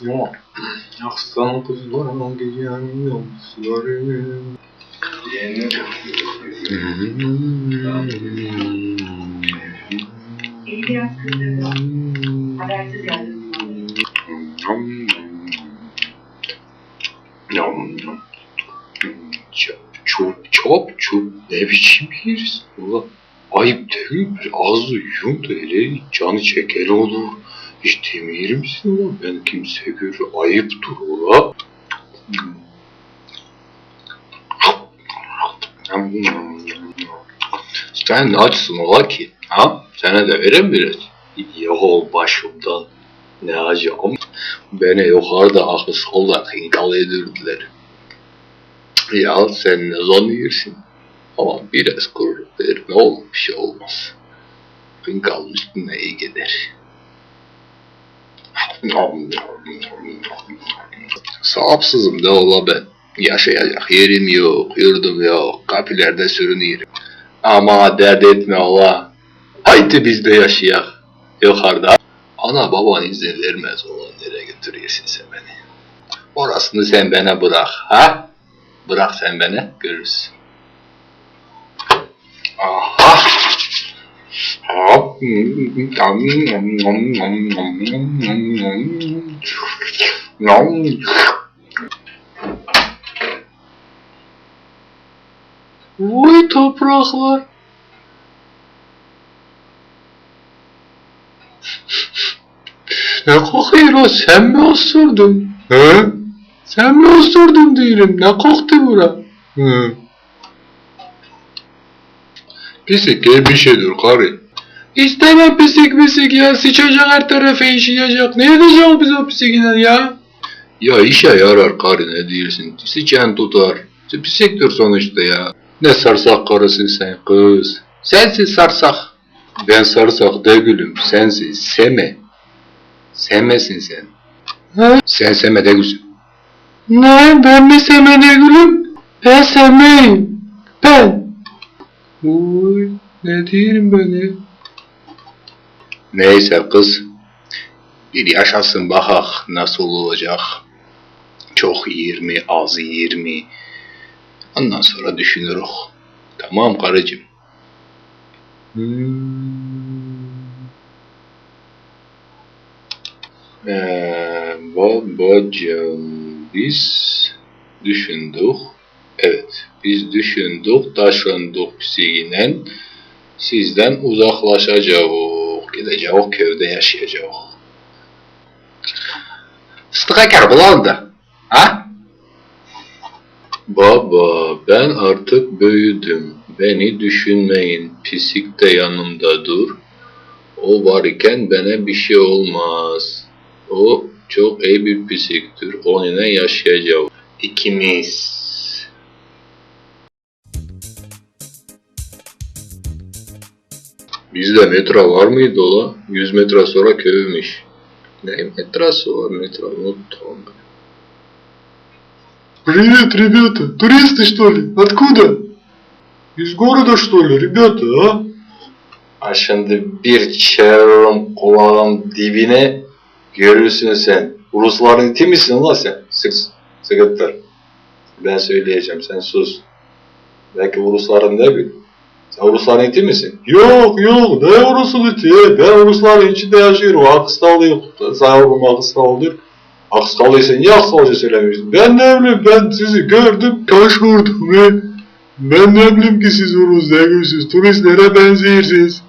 Ya. Aslan kızlarım gecenin yolcuları. Eli biraz kızdırdı. Habersiz geldim. Yum, yum. Çöp çöp çöp çöp ne biçim yeriz? Ulan ayıp değil mi? Ağzı yum da hele canı çeker olur. Hiç demeyer misin ulan? Ben kimse görür ayıptır ulan. Sen açsın ola ki? Ha? Sana da verem biraz. Yok başımdan. Ne acam. Beni yukarıda aklı solda hinkal edirdiler. Ya sen ne zannediyorsun? Ama biraz kuru ver ne olur bir şey olmaz. Hinkalın üstüne iyi gider. Sahipsizim de ola ben. Yaşayacak yerim yok, yurdum yok, kapilerde sürünüyorum. Ama dert etme ola. Haydi biz de yaşayak. Yukarıda. Ana baban izin vermez ola nereye götürüyorsun sen beni. Orasını sen bana bırak ha? Bırak sen beni görürsün. Aha. Hop. Vay topraklar. Ne kokuyor o? Sen mi osurdun? He? Sen mi osurdun diyorum. Ne koktu bura? Hı. Pisik gibi bir şeydir karı. İstemem pisik pisik ya. Sıçacak her tarafa işeyecek. Ne edeceğim biz o pisikine ya? Ya işe yarar karı ne diyorsun? Sıçan tutar. Pisiktir sonuçta ya. Ne sarsak karısın sen kız. Sensin sarsak. Ben sarsak de gülüm. Sensin seme. Sevmesin sen. Ha? Sen sevme de gülsün. Ne? Ben mi sevme de gülüm? Ben sevmeyim. Ben. Uy, ne diyeyim böyle? Neyse kız. Bir yaşasın bakak nasıl olacak. Çok yer mi, az yer mi? Ondan sonra düşünürük. Tamam karıcığım. Hmm. Ee, babacığım biz düşündük. Evet biz düşündük, taşındık psikiyle. Sizden uzaklaşacağız. Gideceğiz köyde yaşayacağız. Fıstık eker bulandı. Ha? Baba ben artık büyüdüm. Beni düşünmeyin. Pisik de yanımda dur. O var iken bana bir şey olmaz. O çok iyi bir pisiktir. Onunla yaşayacağız. İkimiz. Bizde metro var mıydı ola? 100 metre sonra köymüş. Ne metrosu var metro? Unuttum. Привет, ребята! Туристы, что ли? Откуда? Из города, что ли, ребята, а? Ha şimdi bir çeviririm kulağın dibine görürsün sen. Rusların iti misin lan sen? Sık, sıkıntı. Ben söyleyeceğim sen sus. Belki Rusların ne bil. Sen Rusların misin? Yok yok, ne Rus'un iti? Ben Rusların içinde yaşıyorum. Aksakalıyım. Sağolum Aksakalıyım. Aksakalıysa niye Aksakalca söylemiyorsun? Ben ne bileyim, ben sizi gördüm, şaşırdım. Ben, ben ne bileyim ki siz Rus değilsiniz, turistlere benziyorsunuz.